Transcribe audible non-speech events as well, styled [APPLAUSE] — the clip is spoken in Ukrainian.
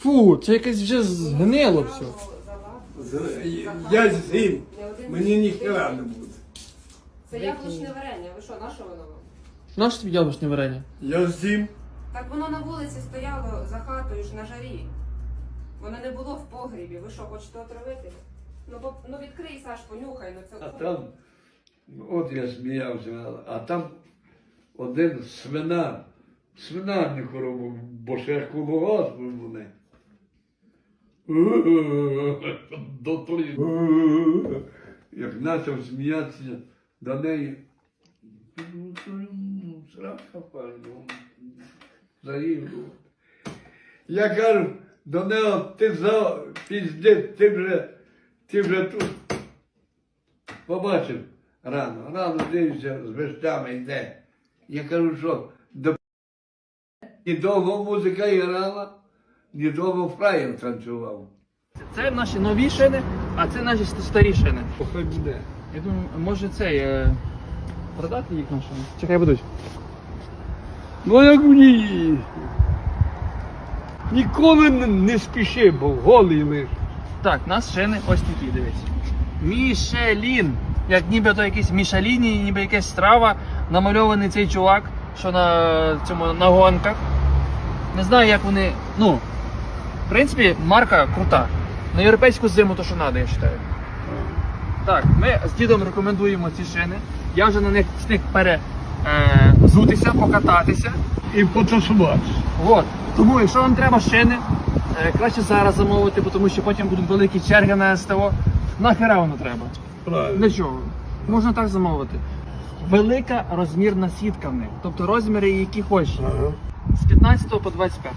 Фу, це якесь вже згнило все. З- Я з'їм, мені ніхера не буде. Це яблучне варення. Ви що, на що воно вам? Наше тобі яблучне варення? Я з'їм. Так воно на вулиці стояло за хатою ж на жарі. Воно не було в погрібі. Ви що, хочете отравити? Ну, по- ну відкрий, Саш, понюхай, ну це. А там, от я сміявся, а там один свина, свинарник робив, бо ще колгосп вони. [LAUGHS] До тої. Як почав сміятися до неї. Срака пальну. Заїв. Я кажу, до нього ти за пізди, ти вже, ти вже тут. Побачив рано, рано дивився, з вещами йде. Я кажу, що до ні довго музика грала, ні довго фраєр танцював. Це наші нові шини, а це наші старі шини. Хай буде. Я думаю, може цей е, продати їх на шини? Чекай будуть. Ну як мені? Ніколи не, не спіши, бо голий лиш. Так, у нас шини ось такі, дивись. Мішелін. Як ніби то якийсь Мішеліні, ніби якась страва. Намальований цей чувак, що на цьому на гонках. Не знаю, як вони. Ну, в принципі, марка крута. На європейську зиму то що треба, я вважаю. Так, ми з дідом рекомендуємо ці шини. Я вже на них встиг перезутися, покататися. І потасувати. От. Тому, якщо вам треба шини, е, краще зараз замовити, бо тому що потім будуть великі черги на СТО. Нахера воно треба? Правильно. Для чого? Можна так замовити. Велика розмірна сітка в них. Тобто розміри, які хочеш. Ага. З 15 по 21.